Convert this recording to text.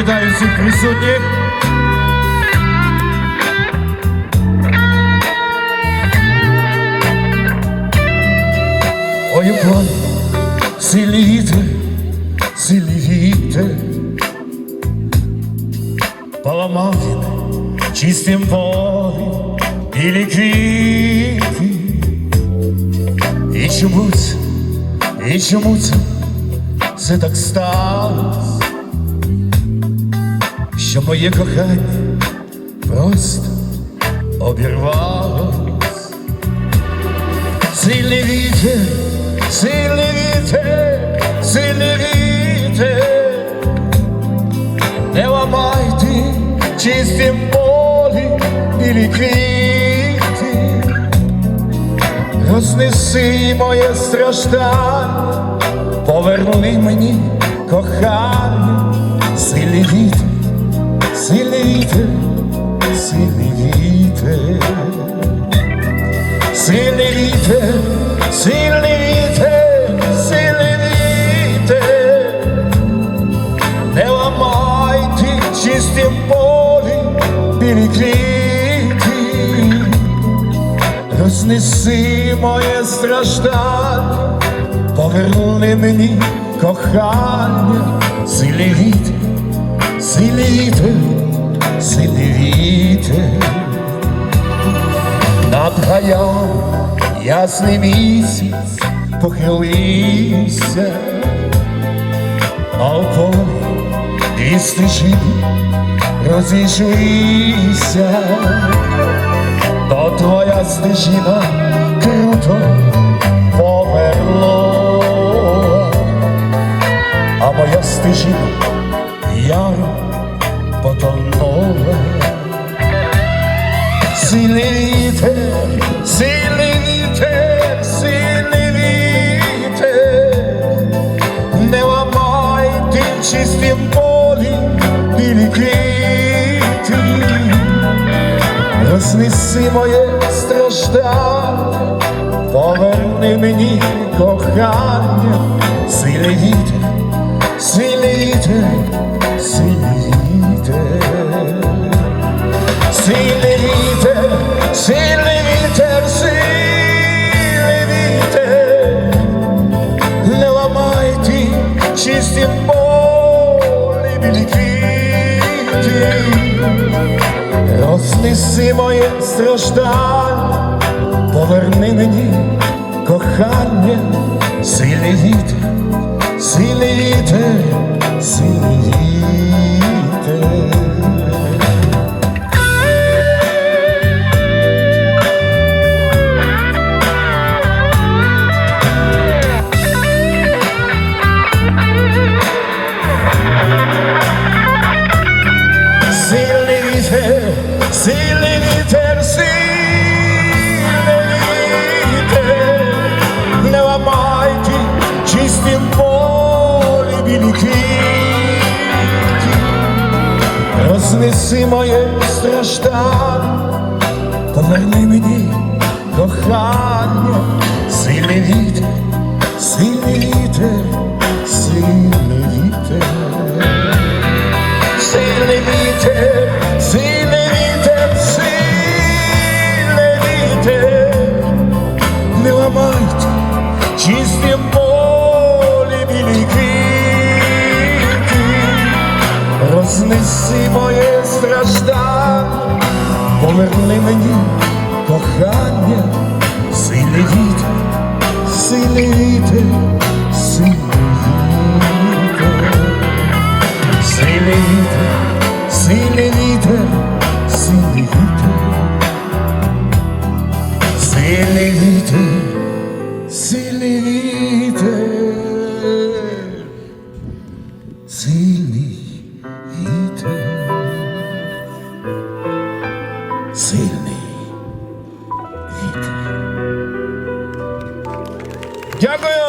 Вітаю всіх присутніх. Ой, полі сильний вітер, сильний вітер. Чистим полем білі квіти. І чому це, і чому це, це так сталося? Що моє кохання просто обірвалось. Сильний вітер, сильний вітер, сильний вітер, не ламайте чистим полі білі квіти, рознеси моє страждання, поверни мені кохання, сильний вітер. Сильний вітер, сильний вітер, сильний вітер, сильний вітер, сильний вітер, не ламайте чистим полі білі рознеси моє страждання, поверни мені кохання, сильний вітер. Сильний вітер, сильний вітер, над гаям ясний місяць похилився, а в полі дві стежини розійшлися, то твоя стежина круто Сильний вітер, сильний вітер, сильний вітер, не ламайте чистим полі білі рознеси моє страждання, поверни мені кохання, сильний вітер, сильний. Рознеси моє страждання, поверни мені кохання, сильний вітер, рознеси моє страждання, поверни мені кохання, сильний вітер, сильний вітер, сильний вітер. Сильний вітер, сильний вітер, сильний вітер, не ламайте чистим рознеси моє страждання, поверни мені кохання, сильний вітер, сильний вітер, сильний Дякую.